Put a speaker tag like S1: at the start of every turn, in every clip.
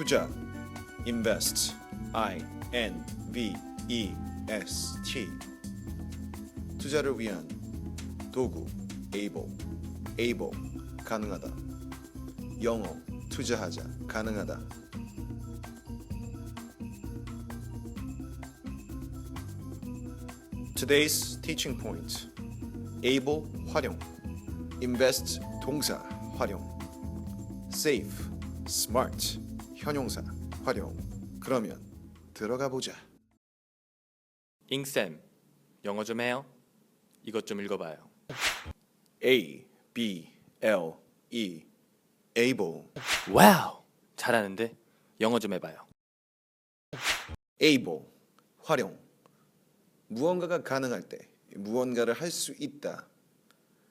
S1: 투자 invest I N V E S T 투자를 위한 도구 able able 가능하다 영어 투자하자 가능하다 Today's teaching point able 활용 invest 동사 활용 save smart 현용사 활용. 그러면 들어가 보자.
S2: 잉쌤 영어 좀 해요. 이것 좀 읽어봐요.
S1: A B L E able.
S2: 와우! 잘하는데? 영어 좀 해봐요.
S1: able 활용. 무언가가 가능할 때 무언가를 할 수 있다.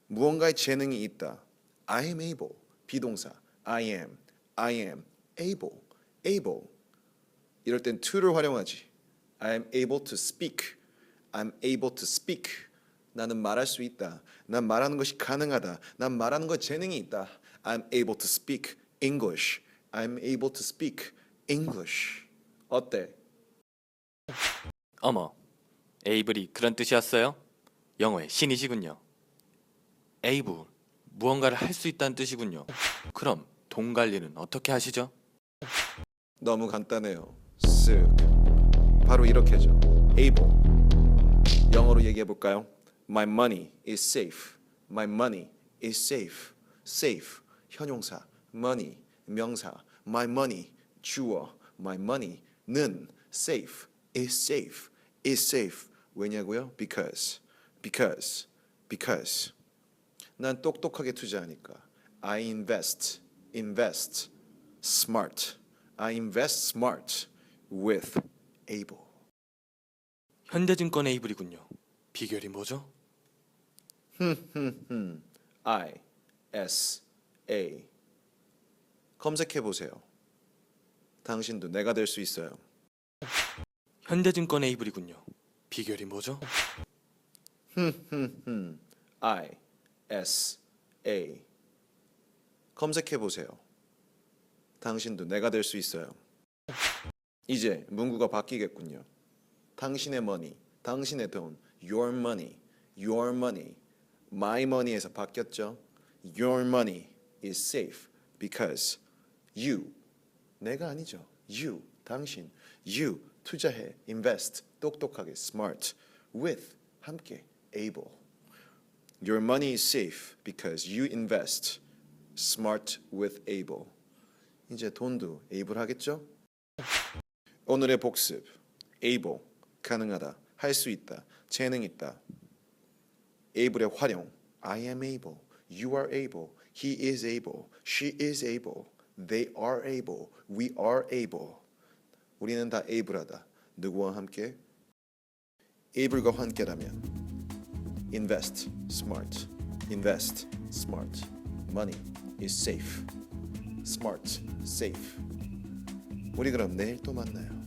S1: 무언가의 재능이 있다. I am able 비동사. I am I am able able 이럴 땐 to를 활용하지 I am able to speak I'm able to speak 나는 말할 수 있다 난 말하는 것이 가능하다 난 말하는 것 재능이 있다 I'm able to speak English I'm able to speak English 어때?
S2: 어머 에이블이 그런 뜻이었어요? 영어의 신이시군요. 에이블 무언가를 할 수 있다는 뜻이군요. 그럼 돈 관리는 어떻게 하시죠?
S1: 너무 간단해요. 쓱. 바로 이렇게죠. able. 영어로 얘기해 볼까요? My money is safe. My money is safe. safe. 현용사. money. 명사. My money. 주어. My money는 safe. is safe. is safe. 왜냐고요? Because. because. because. 난 똑똑하게 투자하니까. I invest. invest. smart. I invest smart with able.
S2: 현대증권 에이블이군요. 비결이 뭐죠?
S1: I S A 검색해 보세요. 당신도 내가 될 수 있어요.
S2: 현대증권 에이블이군요. 비결이 뭐죠?
S1: I S A 검색해 보세요. 당신도 내가 될 수 있어요. 이제 문구가 바뀌겠군요. 당신의 money, 당신의 돈, your money, your money, my money에서 바뀌었죠. Your money is safe because you 내가 아니죠. You 당신 you 투자해 invest 똑똑하게 smart with 함께 able Your money is safe because you invest smart with able. 이제 돈도 able 하겠죠? 오늘의 복습. able 가능하다. 할 수 있다. 재능 있다. able의 활용. I am able. You are able. He is able. She is able. They are able. We are able. 우리는 다 able하다. 누구와 함께? able과 함께라면 invest smart invest smart money is safe smart safe. 우리 그럼 내일 또 만나요